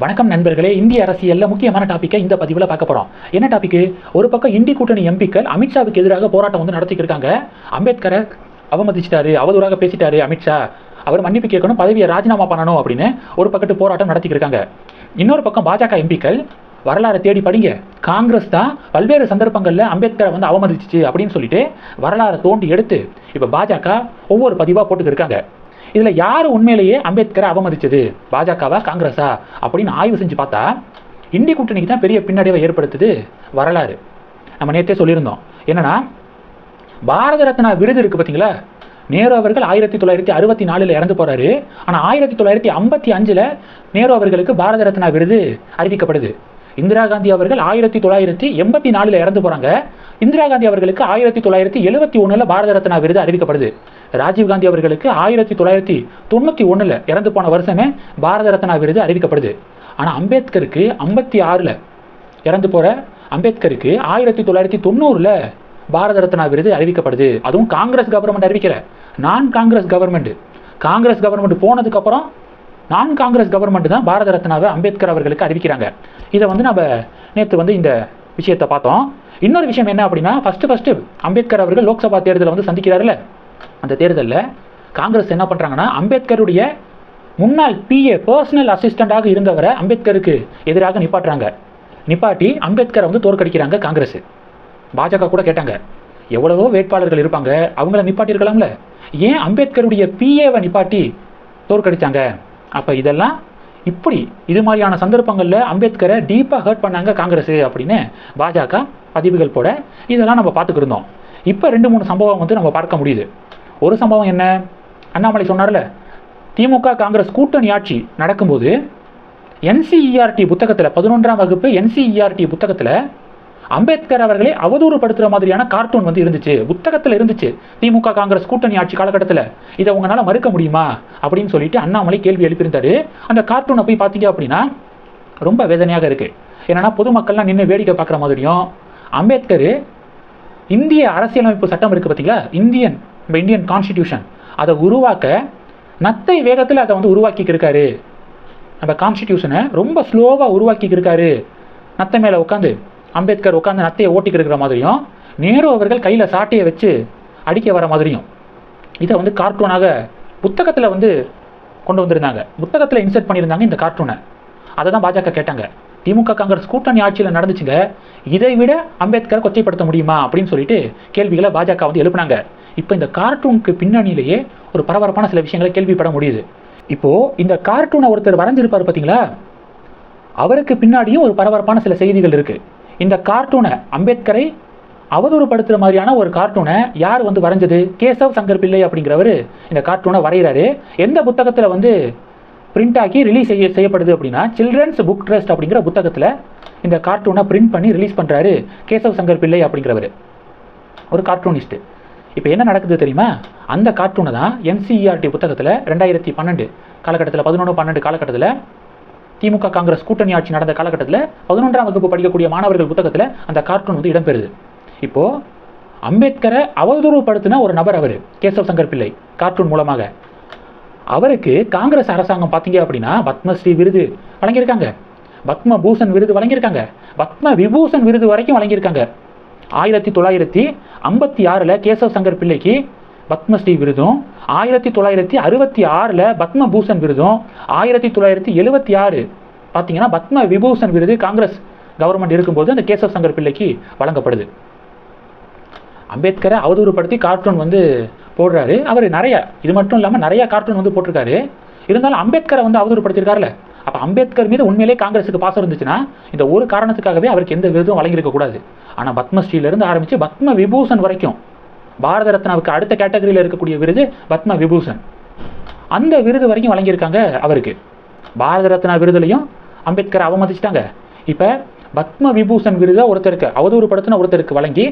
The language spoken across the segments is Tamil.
வணக்கம் நண்பர்களே இந்திய அரசியல்ல முக்கியமான டாப்பிக்கை இந்த பதிவில் பார்க்க போறோம். என்ன டாபிக் ஒரு பக்கம் இந்தி கூட்டணி எம்பிக்கள் அமித்ஷாவுக்கு எதிராக போராட்டம் வந்து நடத்திட்டு இருக்காங்க. அம்பேத்கரை அவமதிச்சிட்டாரு அவதூறாக பேசிட்டாரு அமித்ஷா அவர் மன்னிப்பு கேட்கணும் பதவியை ராஜினாமா பண்ணணும் அப்படின்னு ஒரு பக்கத்து போராட்டம் நடத்திக்கிருக்காங்க இன்னொரு பக்கம் பாஜக எம்பிக்கள் வரலாறை தேடி படிங்க. காங்கிரஸ் தான் பல்வேறு சந்தர்ப்பங்களில் அம்பேத்கரை வந்து அவமதிச்சிச்சு அப்படின்னு சொல்லிட்டு வரலாறை தோண்டி எடுத்து இப்போ பாஜக ஒவ்வொரு பதிவாக போட்டுக்கிருக்காங்க இதில் யார் உண்மையிலேயே அம்பேத்கரை அவமதிச்சது? பாஜகவா காங்கிரஸா? அப்படின்னு ஆய்வு செஞ்சு பார்த்தா இந்தி கூட்டணிக்கு தான் பெரிய பின்னடைவை ஏற்படுத்துது வரலாறு. நம்ம நேற்றே சொல்லியிருந்தோம். என்னென்னா பாரத ரத்னா விருது இருக்கு பார்த்தீங்களா நேரு அவர்கள் ஆயிரத்தி தொள்ளாயிரத்தி அறுபத்தி நாலில் இறந்து போறாரு. ஆனால் ஆயிரத்தி தொள்ளாயிரத்தி ஐம்பத்தி அஞ்சில் நேரு அவர்களுக்கு பாரத ரத்னா விருது அறிவிக்கப்படுது. இந்திரா காந்தி அவர்கள் ஆயிரத்தி தொள்ளாயிரத்தி எண்பத்தி நாலில் இறந்து போறாங்க. இந்திரா காந்தி அவர்களுக்கு ஆயிரத்தி தொள்ளாயிரத்தி எழுபத்தி ஒன்றில் பாரத ரத்னா விருது அறிவிக்கப்படுது. ராஜீவ் காந்தி அவர்களுக்கு ஆயிரத்தி தொள்ளாயிரத்தி தொண்ணூற்றி ஒன்றில் இறந்து போன வருஷமே பாரத ரத்னா விருது அறிவிக்கப்படுது. ஆனால் அம்பேத்கருக்கு ஐம்பத்தி ஆறில் இறந்து போகிற அம்பேத்கருக்கு ஆயிரத்தி தொள்ளாயிரத்தி தொண்ணூறில் பாரத ரத்னா விருது அறிவிக்கப்படுது. அதுவும் காங்கிரஸ் கவர்மெண்ட் அறிவிக்கல. நான் காங்கிரஸ் கவர்மெண்ட் காங்கிரஸ் கவர்மெண்ட் போனதுக்கப்புறம் நான் காங்கிரஸ் கவர்மெண்ட் தான் பாரத ரத்னாவை அம்பேத்கர் அவர்களுக்கு அறிவிக்கிறாங்க. இதை வந்து நம்ம நேற்று வந்து இந்த விஷயத்தை பார்த்தோம். இன்னொரு விஷயம் என்ன அப்படின்னா ஃபஸ்ட்டு ஃபஸ்ட்டு அம்பேத்கர் அவர்கள் லோக்சபா தேர்தலை வந்து சந்திக்கிறாருல்ல? அந்த தேர்தலில் காங்கிரஸ் என்ன பண்ணுறாங்கன்னா அம்பேத்கருடைய முன்னாள் பிஏ பர்சனல் அசிஸ்டண்டாக இருந்தவரை அம்பேத்கருக்கு எதிராக நிப்பாட்டுறாங்க. நிப்பாட்டி அம்பேத்கரை வந்து தோற்கடிக்கிறாங்க காங்கிரஸ். பாஜக கூட கேட்டாங்க எவ்வளவோ வேட்பாளர்கள் இருப்பாங்க அவங்கள நிப்பாட்டியிருக்கலாம்ல? ஏன் அம்பேத்கருடைய பிஏவை நிப்பாட்டி தோற்கடித்தாங்க அப்போ இதெல்லாம் இப்படி இது மாதிரியான சந்தர்ப்பங்களில் அம்பேத்கரை டீப்பாக ஹர்ட் பண்ணாங்க காங்கிரஸ் அப்படின்னு பாஜக பதிவுகள் போட இதெல்லாம் நம்ம பார்த்துக்கிட்டு இருந்தோம். இப்போ ரெண்டு மூணு சம்பவம் வந்து நம்ம பார்க்க முடியுது. ஒரு சம்பவம் என்ன? அண்ணாமலை சொன்னார்ல திமுக காங்கிரஸ் கூட்டணி ஆட்சி நடக்கும்போது என்சிஇஆர்டி புத்தகத்தில் பதினொன்றாம் வகுப்பு என்சிஇஆர்டி புத்தகத்தில் அம்பேத்கர் அவர்களை அவதூறுபடுத்துகிற மாதிரியான கார்ட்டூன் வந்து இருந்துச்சு. புத்தகத்தில் இருந்துச்சு. திமுக காங்கிரஸ் கூட்டணி ஆட்சி காலகட்டத்தில். இதை உங்களால் மறுக்க முடியுமா? அப்படின்னு சொல்லிட்டு அண்ணாமலை கேள்வி எழுப்பியிருந்தாரு. அந்த கார்ட்டூனை போய் பார்த்தீங்க அப்படின்னா ரொம்ப வேதனையாக இருக்குது ஏன்னா பொதுமக்கள்லாம் நின்று வேடிக்கை பார்க்குற மாதிரியும் அம்பேத்கர் இந்திய அரசியலமைப்பு சட்டம் இருக்குது பார்த்தீங்களா? இந்தியன் நம்ம இந்தியன் கான்ஸ்டிடியூஷன் அதை உருவாக்க நத்தை வேகத்தில் அதை வந்து உருவாக்கிக்கிருக்காரு நம்ம கான்ஸ்டிடியூஷனை ரொம்ப ஸ்லோவாக உருவாக்கிக்கிருக்காரு நத்தை மேலே உட்காந்து அம்பேத்கர் உட்காந்து நத்தையை ஓட்டிக்கிட்டு இருக்கிற மாதிரியும் நேரு அவர்கள் கையில் சாட்டையை வச்சு அடிக்க வர மாதிரியும் இதை வந்து கார்ட்டூனாக புத்தகத்தில் வந்து கொண்டு வந்திருந்தாங்க. புத்தகத்தில் இன்சர்ட் பண்ணியிருந்தாங்க இந்த கார்ட்டூனை. அதை தான் பாஜக கேட்டாங்க. திமுக காங்கிரஸ் கூட்டணி ஆட்சியில் நடந்துச்சுங்க. இதை விட அம்பேத்கரை கொச்சைப்படுத்த முடியுமா அப்படின்னு சொல்லிட்டு கேள்விகளை பாஜக வந்து எழுப்புனாங்க. இப்போ இந்த கார்ட்டூனுக்கு பின்னணியிலேயே ஒரு பரபரப்பான சில விஷயங்களை கேள்விப்பட முடியுது. இப்போது இந்த கார்ட்டூனை ஒருத்தர் வரைஞ்சிருப்பார் பார்த்தீங்களா அவருக்கு பின்னாடியும் ஒரு பரபரப்பான சில செய்திகள் இருக்குது இந்த கார்ட்டூனை அம்பேத்கரை அவதூறுப்படுத்துகிற மாதிரியான ஒரு கார்ட்டூனை யார் வந்து வரைஞ்சது? கேசவ் சங்கர் பிள்ளை அப்படிங்கிறவர் இந்த கார்ட்டூனை வரைகிறாரு. எந்த புத்தகத்தில் வந்து பிரிண்ட் ஆக்கி ரிலீஸ் செய்ய செய்யப்படுது அப்படின்னா சில்ட்ரன்ஸ் புக் ட்ரஸ்ட் அப்படிங்கிற புத்தகத்தில் இந்த கார்ட்டூனை பிரிண்ட் பண்ணி ரிலீஸ் பண்ணுறாரு கேசவ் சங்கர் பிள்ளை அப்படிங்கிறவர். ஒரு கார்ட்டூனிஸ்ட்டு இப்போ என்ன நடக்குது தெரியுமா? அந்த கார்ட்டூனை தான் என்சிஇஆர்டி புத்தகத்தில் ரெண்டாயிரத்தி பன்னெண்டு காலகட்டத்தில் பதினொன்று பன்னெண்டு காலகட்டத்தில் திமுக காங்கிரஸ் கூட்டணி ஆட்சி நடந்த காலகட்டத்தில் பதினொன்றாம் வகுப்பு படிக்கக்கூடிய மாணவர்கள் புத்தகத்தில் அந்த கார்ட்டூன் வந்து இடம்பெறுது. இப்போ அம்பேத்கரை அவதூறுப்படுத்தின ஒரு நபர் அவர் கேசவ் சங்கர் பிள்ளை கார்ட்டூன் மூலமாக. அவருக்கு காங்கிரஸ் அரசாங்கம் பார்த்தீங்க அப்படின்னா பத்மஸ்ரீ விருது வழங்கியிருக்காங்க. பத்ம பூஷன் விருது வழங்கியிருக்காங்க. பத்ம விபூஷன் விருது வரைக்கும் வழங்கியிருக்காங்க. ஆயிரத்தி தொள்ளாயிரத்தி ஐம்பத்தி ஆறில் கேசவ் சங்கர் பிள்ளைக்கு பத்மஸ்ரீ விருதும் ஆயிரத்தி தொள்ளாயிரத்தி அறுபத்தி ஆறில் பத்மபூஷன் விருதும் ஆயிரத்தி தொள்ளாயிரத்தி எழுபத்தி ஆறு. பார்த்தீங்கன்னா பத்ம விபூஷன் விருது காங்கிரஸ் கவர்மெண்ட் இருக்கும்போது அந்த கேசவ் சங்கர் பிள்ளைக்கு வழங்கப்படுது. அம்பேத்கரை அவதூறுப்படுத்தி கார்ட்டூன் வந்து போடுறாரு. அவர் நிறைய இது மட்டும் இல்லாமல் நிறைய கார்ட்டூன் வந்து போட்டிருக்காரு. இருந்தாலும் அம்பேத்கரை வந்து அவதூறுப்படுத்தியிருக்காருல்ல அப்போ அம்பேத்கர் மீது உண்மையிலே காங்கிரஸுக்கு பாசம் இருந்துச்சுன்னா இந்த ஒரு காரணத்துக்காகவே அவருக்கு எந்த விருதும் வழங்கியிருக்க கூடாது. ஆனால் பத்மஸ்ரீலேருந்து ஆரம்பித்து பத்ம விபூஷன் வரைக்கும் பாரத ரத்னாவுக்கு அடுத்த கேட்டகரியில் இருக்கக்கூடிய விருது பத்ம விபூஷன் அந்த விருது வரைக்கும் வழங்கியிருக்காங்க அவருக்கு. பாரத ரத்னா விருதுலையும் அம்பேத்கர் அவமதிச்சிட்டாங்க. இப்போ பத்ம விபூஷன் விருதை ஒருத்தருக்கு அவதூறுப்படுத்தின ஒருத்தருக்கு வழங்கி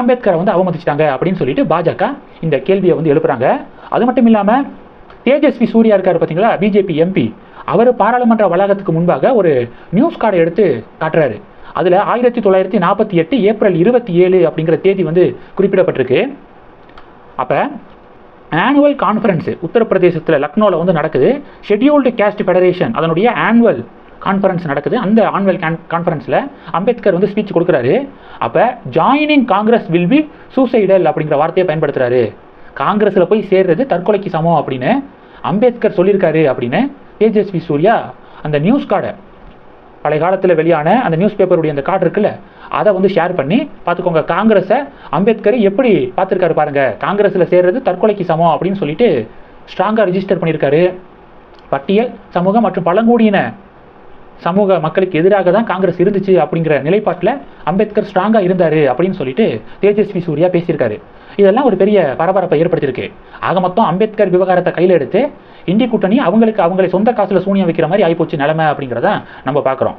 அம்பேத்கரை வந்து அவமதிச்சிட்டாங்க அப்படின்னு சொல்லிட்டு பாஜக இந்த கேள்வியை வந்து எழுப்புறாங்க. அது மட்டும் இல்லாமல் தேஜஸ்வி சூர்யா இருக்கார் பார்த்தீங்களா பிஜேபி எம்பி. அவர் பாராளுமன்ற வளாகத்துக்கு முன்பாக ஒரு நியூஸ் கார்டை எடுத்து காட்டுறாரு. அதில் ஆயிரத்தி தொள்ளாயிரத்தி நாற்பத்தி எட்டு ஏப்ரல் இருபத்தி ஏழு அப்படிங்கிற தேதி வந்து குறிப்பிடப்பட்டிருக்கு. அப்போ ஆனுவல் கான்ஃபரன்ஸு உத்தரப்பிரதேசத்தில் லக்னோவில் வந்து நடக்குது. ஷெட்யூல்டு கேஸ்ட் ஃபெடரேஷன் அதனுடைய ஆனுவல் கான்ஃபரன்ஸ் நடக்குது. அந்த ஆனுவல் கான் கான்ஃபரன்ஸில் அம்பேத்கர் வந்து ஸ்பீச் கொடுக்குறாரு. அப்போ joining Congress will be suicidal அப்படிங்கிற வார்த்தையை பயன்படுத்துறாரு. காங்கிரஸில் போய் சேர்றது தற்கொலைக்கு சமம் அப்படின்னு அம்பேத்கர் சொல்லியிருக்காரு அப்படின்னு தேஜஸ்வி சூர்யா அந்த நியூஸ் கார்டை பழைய காலத்தில் வெளியான அந்த நியூஸ் பேப்பருடைய அந்த கார்டு இருக்குல்ல அதை வந்து ஷேர் பண்ணி பார்த்துக்கோங்க காங்கிரஸை அம்பேத்கர் எப்படி பார்த்துருக்காரு பாருங்க. காங்கிரஸில் சேர்றது தற்கொலைக்கு சமம் அப்படின்னு சொல்லிட்டு ஸ்ட்ராங்காக ரிஜிஸ்டர் பண்ணியிருக்காரு. பட்டியல் சமூகம் மற்றும் பழங்குடியின சமூக மக்களுக்கு எதிராக தான் காங்கிரஸ் இருந்துச்சு அப்படிங்கிற நிலைப்பாட்டில் அம்பேத்கர் ஸ்ட்ராங்காக இருந்தார் அப்படின்னு சொல்லிட்டு தேஜஸ்வி சூர்யா பேசியிருக்காரு. இதெல்லாம் ஒரு பெரிய பரபரப்பை ஏற்படுத்தியிருக்கு. ஆக மொத்தம் அம்பேத்கர் விவகாரத்தை கையில் எடுத்து இந்திய கூட்டணி அவங்களுக்கு அவங்களை சொந்த காசில் சூனியம் வைக்கிற மாதிரி ஆகிப்போச்சு நிலைமை அப்படிங்கிறத நம்ம பார்க்குறோம்.